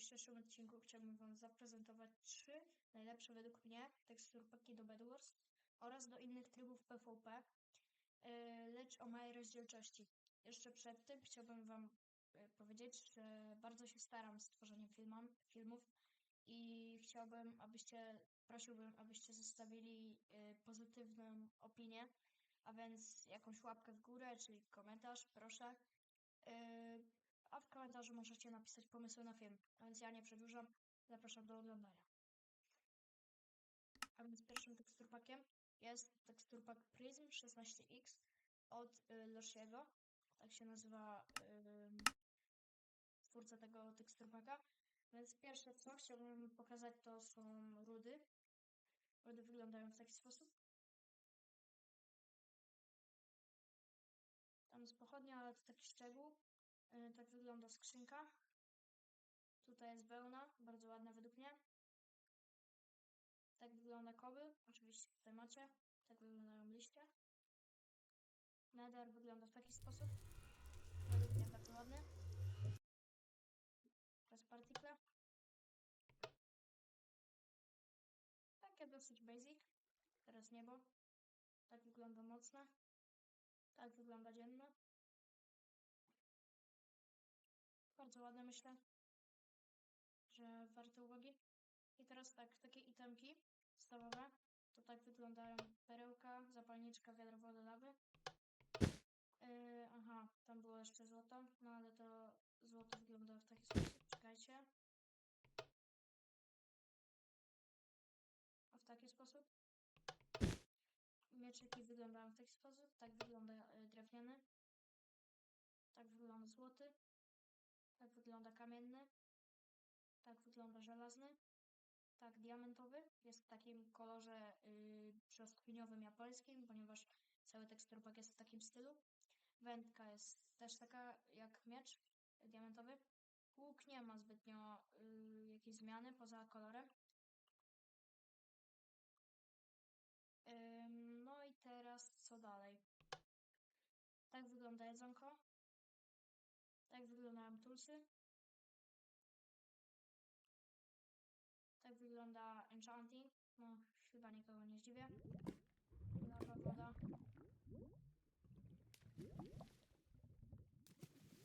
dzisiejszym odcinku chciałbym Wam zaprezentować trzy najlepsze według mnie teksturpaki do Bedwars oraz do innych trybów PvP, yy, lecz o małej rozdzielczości. Jeszcze przed tym chciałbym Wam yy, powiedzieć, że bardzo się staram z tworzeniem filmam, filmów i chciałbym, abyście, prosiłbym, abyście zostawili yy, pozytywną opinię, a więc jakąś łapkę w górę, czyli komentarz, proszę. A w komentarzu możecie napisać pomysły na film. A więc ja nie przedłużam, zapraszam do oglądania. A więc pierwszym teksturpakiem jest teksturpak Prism 16X od y, Loshiego. Tak się nazywa twórca tego teksturpaka. Więc pierwsze co chciałbym pokazać to są rudy. Rudy wyglądają w taki sposób. Tam jest pochodnia, ale to taki szczegół. Yy, Tak wygląda skrzynka. Tutaj jest wełna, bardzo ładna według mnie. Tak wygląda koby, oczywiście tutaj macie. Tak wyglądają liście. Nether wygląda w taki sposób. Według mnie bardzo ładny. Teraz partikle. Takie dosyć basic. Teraz niebo. Tak wygląda nocne. Tak wygląda dzienne. Myślę, że warte uwagi. I teraz tak, takie itemki podstawowe, to tak wyglądają perełka, zapalniczka, wiadro wody, lawy. Yy, aha, tam było jeszcze złoto, no ale to złoto wygląda w taki sposób, czekajcie. A w taki sposób. Mieczyki wyglądają w taki sposób, tak wygląda y, drewniany. Tak wygląda złoty. Tak wygląda kamienny. Tak wygląda żelazny. Tak diamentowy. Jest w takim kolorze yy, brzoskwiniowym japońskim, ponieważ cały teksturpak jest w takim stylu. Wędka jest też taka jak miecz diamentowy. Łuk nie ma zbytnio yy, jakiejś zmiany poza kolorem. No i teraz co dalej? Tak wygląda jedzonko. Wyglądają tulsy. Tak wygląda enchanting. No, chyba nikogo nie zdziwię. Lawa, woda.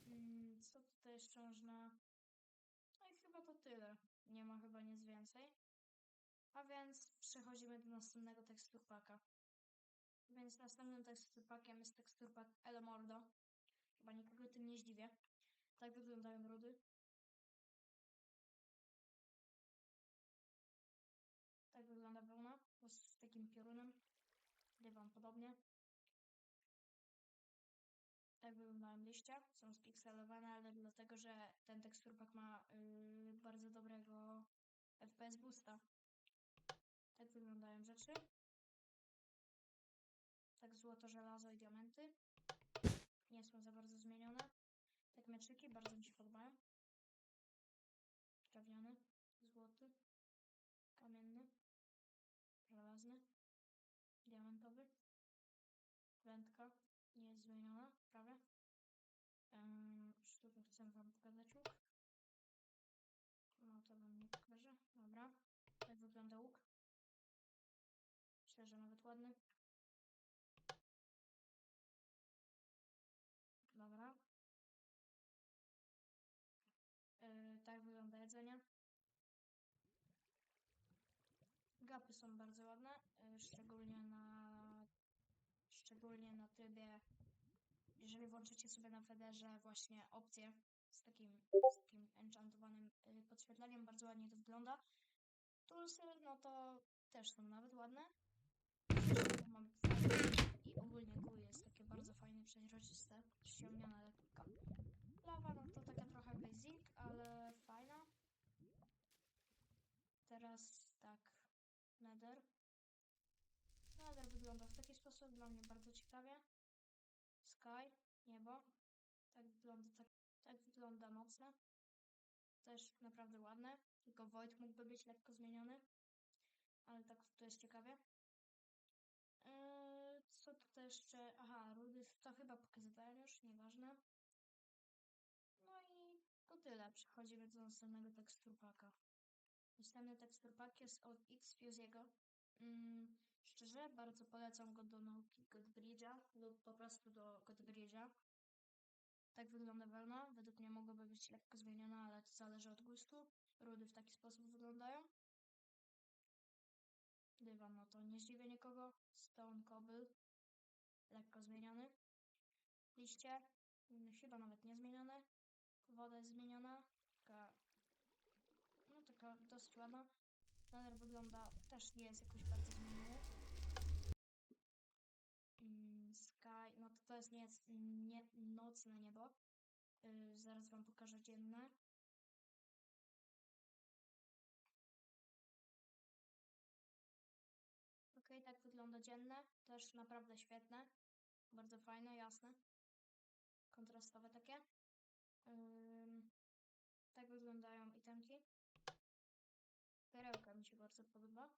Mm, Co tutaj jeszcze można? No i chyba to tyle. Nie ma chyba nic więcej. A więc przechodzimy do następnego teksturpaka. Więc następnym teksturpakiem jest teksturpak Elemordo. Chyba nikogo tym nie zdziwię. Tak wyglądają rudy. Tak wygląda wełna z takim piorunem. Dywam podobnie. Tak wyglądają liście. Są spikselowane, ale dlatego, że ten teksturpak ma yy, bardzo dobrego FPS boosta. Tak wyglądają rzeczy. Tak złoto, żelazo i diamenty. Nie są za bardzo zmienione. Tak mieczyki bardzo mi się podobają. Drewniany, złoty, kamienny, żelazny, diamentowy, wędka, nie jest zmieniona prawie. Um, sztukę chcę wam pokazać łuk. No to wam nie pokażę. Dobra. Tak wygląda łuk. Myślę, że nawet ładny. Gapy są bardzo ładne, yy, szczególnie na szczególnie na trybie jeżeli włączycie sobie na Federze właśnie opcję z takim, z takim enchantowanym yy, podświetleniem, bardzo ładnie to wygląda. Toolsy, no to też są nawet ładne. I ogólnie GUI jest takie bardzo fajne, przeźroczyste, ściemniona lekko. Lawa, no to taka trochę basic, ale fajna. Teraz tak, Nether. Nether wygląda w taki sposób, dla mnie bardzo ciekawie. Sky, niebo. Tak wygląda, tak, tak wygląda nocne. Też naprawdę ładne, tylko Void mógłby być lekko zmieniony. Ale tak to jest ciekawie. Eee, co tutaj jeszcze? Aha, rudy to chyba pokazywałem już, nieważne. No i to tyle. Przechodzimy do następnego teksturpaka. Następny teksturpak jest od Xfuse'ego. Mm, szczerze, bardzo polecam go do nauki Godbridge'a lub po prostu do Godbridge'a. Tak wygląda wełna. Według mnie mogłaby być lekko zmieniona, ale to zależy od gustu. Rudy w taki sposób wyglądają. Dywan, no to nie zdziwię nikogo. Stone Cobble. Lekko zmieniony. Liście. mm, Chyba nawet nie zmienione. Woda jest zmieniona. Taka, dosyć ładna. Nether wygląda, też nie jest jakoś bardzo zmieniony. Mm, Sky, no to to jest nie, nie, nocne niebo. Yy, zaraz wam pokażę dzienne. Ok, tak wygląda dzienne. Też naprawdę świetne. Bardzo fajne, jasne. Kontrastowe takie. Ym, tak wyglądają itemki. Perełka się bardzo podoba.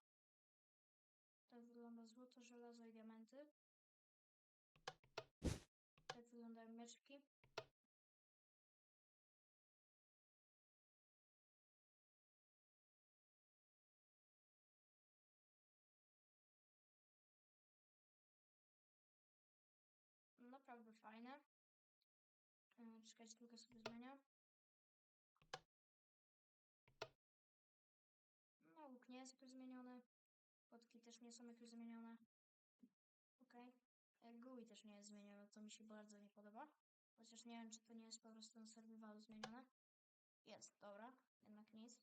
Tak wygląda złoto, żelazo i diamenty. Tak wyglądają mieczki. Naprawdę fajne. Yy, Czekajcie, tylko sobie jest jakoś zmieniony. Potki też nie są jakoś zmienione. Okej. Okay. GUI też nie jest zmienione, co mi się bardzo nie podoba. Chociaż nie wiem, czy to nie jest po prostu na zmienione. Jest, dobra. Jednak nic.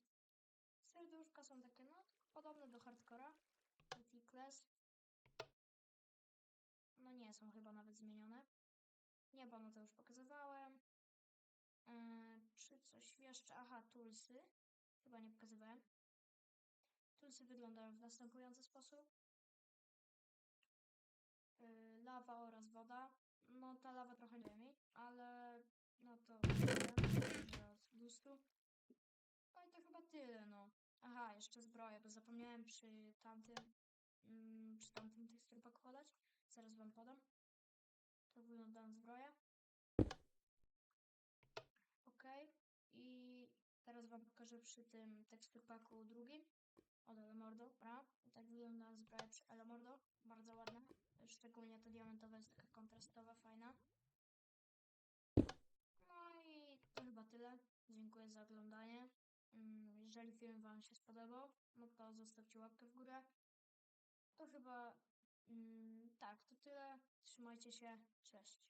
Serduszka są takie, no, podobne do hardcora. Class. No nie są chyba nawet zmienione. Niebo, no to już pokazywałem. Yy, czy coś jeszcze? Aha, toolsy. Chyba nie pokazywałem. Toolsy wyglądają w następujący sposób. Yy, lawa oraz woda. No ta lawa trochę nie mi, ale no to od gustu. No i to chyba tyle, no. Aha, jeszcze zbroję, bo zapomniałem przy tamtym, mm, przy tamtym teksturpaku podać. Zaraz wam podam. To wyglądają zbroje. Ok. I teraz wam pokażę przy tym teksturpaku drugim. Od Elemordo, dobra. I tak wygląda zbroja przy. Bardzo ładna. Szczególnie ta diamentowa jest taka kontrastowa, fajna. No i to chyba tyle. Dziękuję za oglądanie. Mm, Jeżeli film wam się spodobał, no to zostawcie łapkę w górę. To chyba mm, tak, to tyle. Trzymajcie się. Cześć.